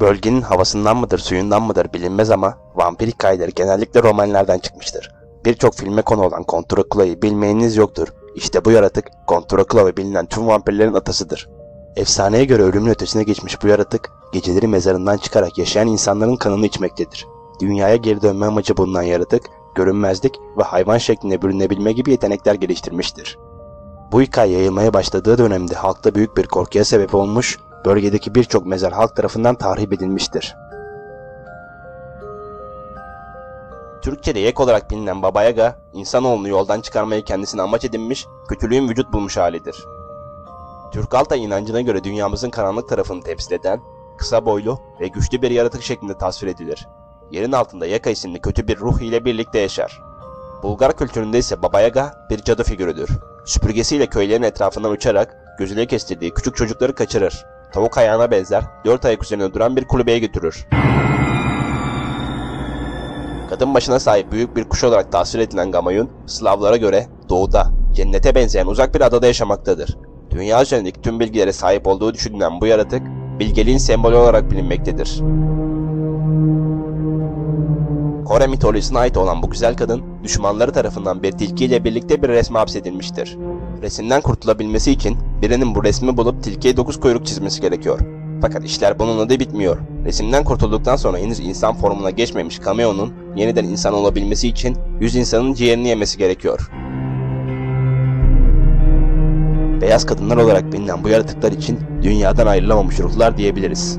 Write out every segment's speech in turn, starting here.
Bölgenin havasından mıdır, suyundan mıdır bilinmez ama vampir hikayeleri genellikle romanlardan çıkmıştır. Birçok filme konu olan Count Dracula'yı bilmeyeniniz yoktur. İşte bu yaratık Count Dracula ve bilinen tüm vampirlerin atasıdır. Efsaneye göre ölümün ötesine geçmiş bu yaratık, geceleri mezarından çıkarak yaşayan insanların kanını içmektedir. Dünyaya geri dönme amacı bulunan yaratık, görünmezlik ve hayvan şeklinde bürünebilme gibi yetenekler geliştirmiştir. Bu hikaye yayılmaya başladığı dönemde halkta büyük bir korkuya sebep olmuş, bölgedeki birçok mezar halk tarafından tahrip edilmiştir. Türkçe'de ek olarak bilinen Baba Yaga, insanoğlunu yoldan çıkarmayı kendisine amaç edinmiş, kötülüğün vücut bulmuş halidir. Türk Altay inancına göre dünyamızın karanlık tarafını temsil eden, kısa boylu ve güçlü bir yaratık şeklinde tasvir edilir. Yerin altında Yaka isimli kötü bir ruh ile birlikte yaşar. Bulgar kültüründe ise Baba Yaga bir cadı figürüdür. Süpürgesiyle köylerin etrafından uçarak gözüne kestirdiği küçük çocukları kaçırır. Tavuk ayağına benzer, dört ayak üzerine duran bir kulübeye götürür. Kadın başına sahip büyük bir kuş olarak tasvir edilen Gamayun, Slavlara göre doğuda, cennete benzeyen uzak bir adada yaşamaktadır. Dünya üzerindeki tüm bilgilere sahip olduğu düşünülen bu yaratık, bilgeliğin sembolü olarak bilinmektedir. Kore mitolojisine ait olan bu güzel kadın, düşmanları tarafından bir tilkiyle birlikte bir resme hapsedilmiştir. Resimden kurtulabilmesi için birinin bu resmi bulup tilkiye dokuz kuyruk çizmesi gerekiyor. Fakat işler bununla da bitmiyor. Resimden kurtulduktan sonra henüz insan formuna geçmemiş Cameo'nun yeniden insan olabilmesi için 100 insanın ciğerini yemesi gerekiyor. Beyaz kadınlar olarak bilinen bu yaratıklar için dünyadan ayrılamamış ruhlar diyebiliriz.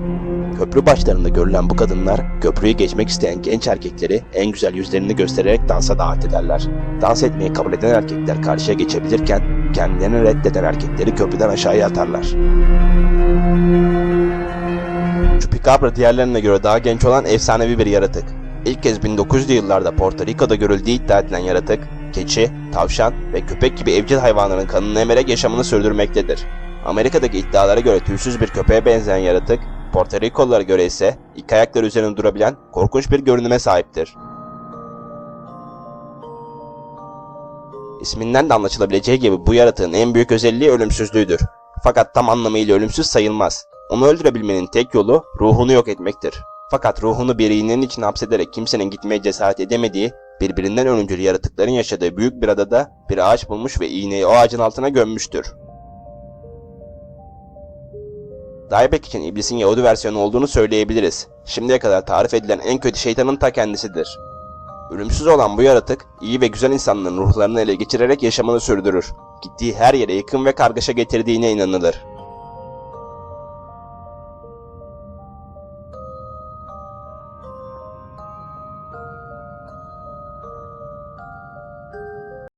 Köprü başlarında görülen bu kadınlar, köprüyü geçmek isteyen genç erkekleri en güzel yüzlerini göstererek dansa davet ederler. Dans etmeyi kabul eden erkekler karşıya geçebilirken, kendilerini reddeden erkekleri köprüden aşağıya atarlar. Chupacabra diğerlerine göre daha genç olan efsanevi bir yaratık. İlk kez 1900'lü yıllarda Porto Rico'da görüldüğü iddia edilen yaratık, keçi, tavşan ve köpek gibi evcil hayvanların kanını emerek yaşamını sürdürmektedir. Amerika'daki iddialara göre tüysüz bir köpeğe benzeyen yaratık, Porto Rikolulara göre ise iki ayakları üzerinde durabilen korkunç bir görünüme sahiptir. İsminden de anlaşılabileceği gibi bu yaratığın en büyük özelliği ölümsüzlüğüdür. Fakat tam anlamıyla ölümsüz sayılmaz. Onu öldürebilmenin tek yolu ruhunu yok etmektir. Fakat ruhunu bir iğnenin içine hapsederek kimsenin gitmeye cesaret edemediği, birbirinden ölümcül yaratıkların yaşadığı büyük bir adada bir ağaç bulmuş ve iğneyi o ağacın altına gömmüştür. Daybek için iblisin Yahudi versiyonu olduğunu söyleyebiliriz. Şimdiye kadar tarif edilen en kötü şeytanın ta kendisidir. Ölümsüz olan bu yaratık, iyi ve güzel insanların ruhlarını ele geçirerek yaşamını sürdürür. Gittiği her yere yıkım ve kargaşa getirdiğine inanılır.